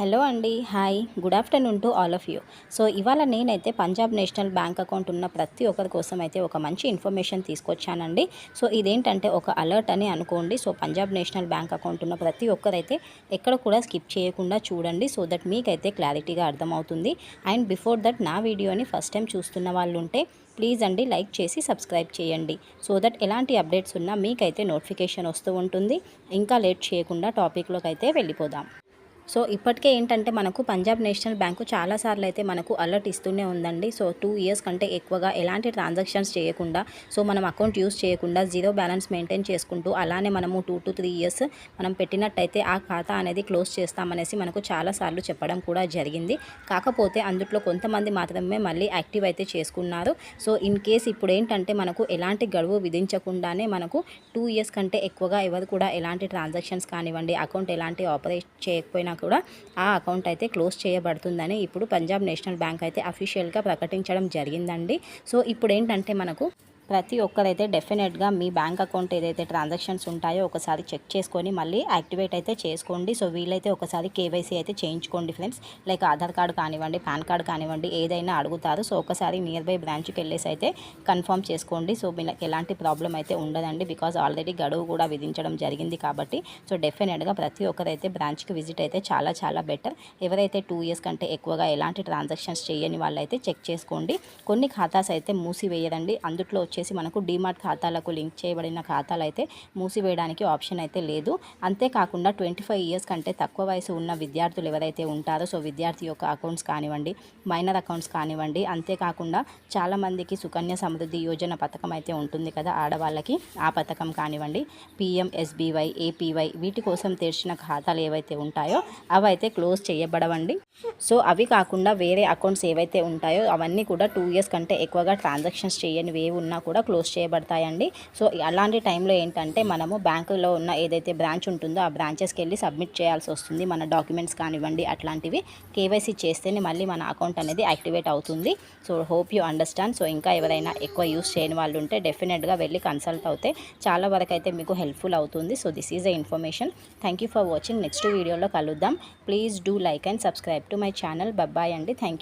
Hello అండి hi. Good afternoon to all of you. So ఇవాళ నేనైతే పంజాబ్ నేషనల్ బ్యాంక్ అకౌంట్ ఉన్న ప్రతి ఒక్కరి కోసం అయితే ఒక మంచి ఇన్ఫర్మేషన్ తీసుకొచ్చానండి. సో ఇదేంటంటే ఒక అలర్ట్ అని అనుకోండి. So Punjab National Bank account ఉన్న ప్రతి ఒక్కరైతే ఎక్కడ కూడా స్కిప్ చేయకుండా చూడండి. సో దట్ మీకైతే క్లారిటీగా అర్థమవుతుంది. అండ్ బిఫోర్ దట్ నా వీడియోని ఫస్ట్ టైం చూస్తున్న వాళ్ళు ఉంటే ప్లీజ్ అండి లైక్ చేసి సబ్స్క్రైబ్ చేయండి. సో దట్ ఎలాంటి అప్డేట్స్ ఉన్నా మీకైతే నోటిఫికేషన్ వస్తూ ఉంటుంది. ఇంకా లేట్ చేయకుండా టాపిక్లోకి అయితే వెళ్ళిపోదాం. సో ఇప్పటికే ఏంటంటే మనకు పంజాబ్ నేషనల్ బ్యాంకు చాలాసార్లు అయితే మనకు అలర్ట్ ఇస్తూనే ఉందండి. సో టూ ఇయర్స్ కంటే ఎక్కువగా ఎలాంటి ట్రాన్సాక్షన్స్ చేయకుండా సో మనం అకౌంట్ యూస్ చేయకుండా జీరో బ్యాలెన్స్ మెయింటైన్ చేసుకుంటూ అలానే మనము టూ టు త్రీ ఇయర్స్ మనం పెట్టినట్టయితే ఆ ఖాతా అనేది క్లోజ్ చేస్తామనేసి మనకు చాలాసార్లు చెప్పడం కూడా జరిగింది. కాకపోతే అందుట్లో కొంతమంది మాత్రమే మళ్ళీ యాక్టివ్ అయితే చేసుకున్నారు. సో ఇన్ కేస్ ఇప్పుడు ఏంటంటే మనకు ఎలాంటి గడువు విధించకుండానే మనకు టూ ఇయర్స్ కంటే ఎక్కువగా ఎవరు కూడా ఎలాంటి ట్రాన్సాక్షన్స్ కానివ్వండి అకౌంట్ ఎలాంటి ఆపరేట్ చేయకపోయినా కూడా ఆ అకౌంట్ అయితే క్లోజ్ చేయబడుతుందని ఇప్పుడు పంజాబ్ నేషనల్ బ్యాంక్ అయితే అఫీషియల్గా ప్రకటించడం జరిగిందండి. సో ఇప్పుడు ఏంటంటే మనకు ప్రతి ఒక్కరైతే డెఫినెట్గా మీ బ్యాంక్ అకౌంట్ ఏదైతే ట్రాన్సాక్షన్స్ ఉంటాయో ఒకసారి చెక్ చేసుకొని మళ్ళీ యాక్టివేట్ అయితే చేసుకోండి. సో వీలైతే ఒకసారి కేవైసీ అయితే చేయించుకోండి ఫ్రెండ్స్. లైక్ ఆధార్ కార్డు కానివ్వండి పాన్ కార్డు కానివ్వండి ఏదైనా అడుగుతారు. సో ఒకసారి నియర్ బై బ్రాంచ్కి వెళ్ళేసి అయితే కన్ఫర్మ్ చేసుకోండి. సో మీకు ఎలాంటి ప్రాబ్లం అయితే ఉండదండి. బికాజ్ ఆల్రెడీ గడువు కూడా విధించడం జరిగింది కాబట్టి. సో డెఫినెట్గా ప్రతి ఒక్కరైతే బ్రాంచ్కి విజిట్ అయితే చాలా చాలా బెటర్. ఎవరైతే టూ ఇయర్స్ కంటే ఎక్కువగా ఎలాంటి ట్రాన్సాక్షన్స్ చేయని వాళ్ళైతే చెక్ చేసుకోండి. కొన్ని ఖాతాస్ అయితే మూసివేయరండి. అందుట్లో వచ్చేసి మనకు డిమార్ట్ ఖాతాలకు లింక్ చేయబడిన ఖాతాలు అయితే మూసివేయడానికి ఆప్షన్ అయితే లేదు. అంతేకాకుండా ట్వంటీ ఫైవ్ ఇయర్స్ కంటే తక్కువ వయసు ఉన్న విద్యార్థులు ఎవరైతే ఉంటారో సో విద్యార్థి యొక్క అకౌంట్స్ కానివ్వండి మైనర్ అకౌంట్స్ కానివ్వండి అంతేకాకుండా చాలామందికి సుకన్య సమృద్ధి యోజన పథకం అయితే ఉంటుంది కదా ఆడవాళ్ళకి. ఆ పథకం కానివ్వండి పిఎంఎస్బీవై ఏపీవై వీటి కోసం తెరిచిన ఖాతాలు ఏవైతే ఉంటాయో అవి అయితే క్లోజ్ చేయబడవండి. సో అవి కాకుండా వేరే అకౌంట్స్ ఏవైతే ఉంటాయో అవన్నీ కూడా టూ ఇయర్స్ కంటే ఎక్కువగా ట్రాన్సాక్షన్స్ చేయనివి ఏవి ఉన్నా కూడా కూడా క్లోజ్ చేయబడతాయండి. సో అలాంటి టైంలో ఏంటంటే మనము బ్యాంకులో ఉన్న ఏదైతే బ్రాంచ్ ఉంటుందో ఆ బ్రాంచెస్కి వెళ్ళి సబ్మిట్ చేయాల్సి వస్తుంది. మన డాక్యుమెంట్స్ కానివ్వండి అట్లాంటివి కేవైసీ చేస్తేనే మళ్ళీ మన అకౌంట్ అనేది యాక్టివేట్ అవుతుంది. So hope you understand. So ఇంకా ఎవరైనా ఎక్కువ యూస్ చేయని వాళ్ళు ఉంటే డెఫినెట్గా వెళ్ళి కన్సల్ట్ అవుతే చాలా వరకు అయితే మీకు హెల్ప్ఫుల్ అవుతుంది. So this is the information. Thank you for watching. Next వీడియోలో కలుద్దాం. Please do like and subscribe to my channel. Bye bye అండి. Thank you.